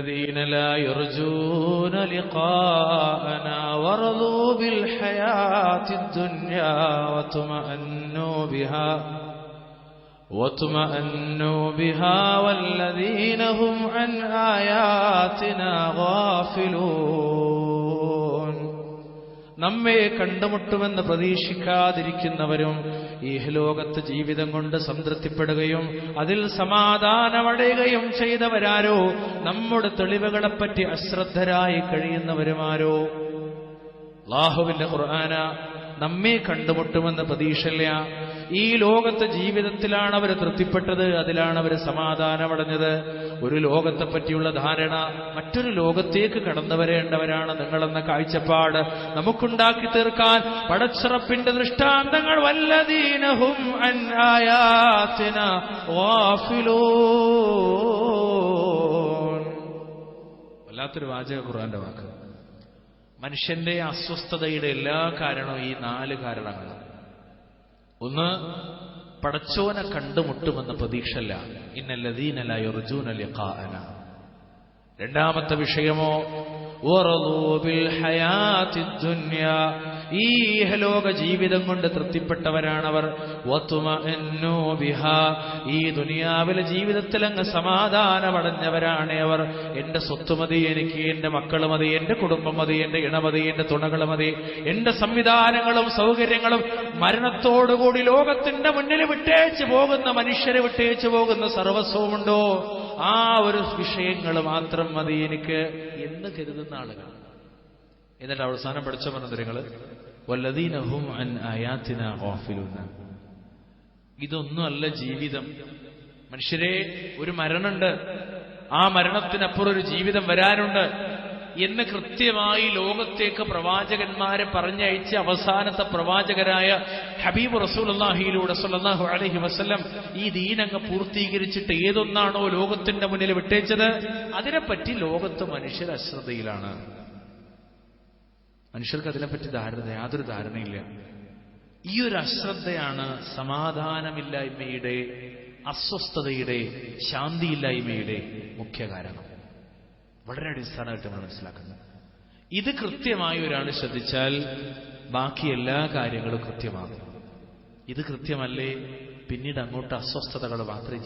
الذين لا يرجون لقاءنا ورضوا بالحياة الدنيا وطمأنوا بها وطمأنوا بها والذين هم عن آياتنا غافلون. നമ്മെ കണ്ടുമുട്ടുമെന്ന് പ്രതീക്ഷിക്കാതിരിക്കുന്നവരും ഈ ലോകത്ത് ജീവിതം കൊണ്ട് സംതൃപ്തിപ്പെടുകയും അതിൽ സമാധാനമടയുകയും ചെയ്തവരാരോ? നമ്മുടെ തെളിവുകളെപ്പറ്റി അശ്രദ്ധരായി കഴിയുന്നവരുമാരോ? അള്ളാഹുവിന്റെ ഖുർആന നമ്മെ കണ്ടുമുട്ടുമെന്ന് പ്രതീക്ഷയില്ല. ഈ ലോകത്തെ ജീവിതത്തിലാണ് അവർ തൃപ്തിപ്പെട്ടത് അതിലാണ് അവർ സമാധാനമടഞ്ഞത്. ഒരു ലോകത്തെ പറ്റിയുള്ള ധാരണ മറ്റൊരു ലോകത്തേക്ക് കടന്നു വരേണ്ടവരാണ് നിങ്ങളെന്ന കാഴ്ചപ്പാട് നമുക്കുണ്ടാക്കി തീർക്കാൻ പടച്ചിറപ്പിന്റെ ദൃഷ്ടാന്തങ്ങൾ ആയാത്തിന വല്ലാത്തൊരു വാചക ഖുർആന്റെ വാക്ക്. മനുഷ്യന്റെ അസ്വസ്ഥതയുടെ എല്ലാ കാരണവും ഈ നാല് കാരണങ്ങളാണ്. ഒന്ന് പടച്ചോനെ കണ്ടുമുട്ടുമെന്ന പ്രതീക്ഷല്ല ഇന്നല്ലദീനല യുർജൂന ലിഖാഅന രണ്ടാമത്തെ വിഷയമോ ഈ ജീവിതം കൊണ്ട് തൃപ്തിപ്പെട്ടവരാണവർ. ഈ ദുനിയാവിലെ ജീവിതത്തിൽ അങ്ങ് സമാധാനമടഞ്ഞവരാണ് അവർ. എന്റെ സ്വത്ത് മതി എനിക്ക് എന്റെ മക്കൾ മതി എന്റെ കുടുംബം മതി എന്റെ ഇണമതി എന്റെ തുണകൾ മതി. എന്റെ സംവിധാനങ്ങളും സൗകര്യങ്ങളും മരണത്തോടുകൂടി ലോകത്തിന്റെ മുന്നിൽ വിട്ടേച്ച് പോകുന്ന മനുഷ്യരെ വിട്ടേച്ച് പോകുന്ന സർവസ്വമുണ്ടോ? ആ ഒരു വിഷയങ്ങൾ മാത്രം മതി എനിക്ക് എന്ന് കരുതുന്ന ആളുകൾ. എന്നിട്ട് അവസാനം പഠിച്ച പറഞ്ഞത് വല്ലതീനഹും അൻ ഇതൊന്നുമല്ല ജീവിതം. മനുഷ്യരെ ഒരു മരണമുണ്ട്. ആ മരണത്തിനപ്പുറം ഒരു ജീവിതം വരാനുണ്ട്. എന്ന് കൃത്യമായി ലോകത്തേക്ക് പ്രവാചകന്മാരെ പറഞ്ഞയച്ച അവസാനത്തെ പ്രവാചകരായ ഹബീബ് റസൂൽ അള്ളാഹിയിലൂടെ സല്ലല്ലാഹു അലഹി വസ്ലം ഈ ദീനങ്ങ് പൂർത്തീകരിച്ചിട്ട് ഏതൊന്നാണോ ലോകത്തിന്റെ മുന്നിൽ വിട്ടേച്ചത്? അതിനെപ്പറ്റി ലോകത്ത് മനുഷ്യർ അശ്രദ്ധയിലാണ്. മനുഷ്യർക്ക് അതിനെപ്പറ്റി ധാരണ യാതൊരു ധാരണയില്ല. ഈ ഒരു അശ്രദ്ധയാണ് സമാധാനമില്ലായ്മയുടെ അസ്വസ്ഥതയുടെ ശാന്തിയില്ലായ്മയുടെ മുഖ്യ കാരണം. വളരെ അടിസ്ഥാനമായിട്ട് നമ്മൾ മനസ്സിലാക്കുന്നത് ഇത് കൃത്യമായി ഒരാൾ ശ്രദ്ധിച്ചാൽ ബാക്കി എല്ലാ കാര്യങ്ങളും കൃത്യമാകും. ഇത് കൃത്യമല്ലേ? പിന്നീട് അങ്ങോട്ട് അസ്വസ്ഥതകൾ മാത്രമേ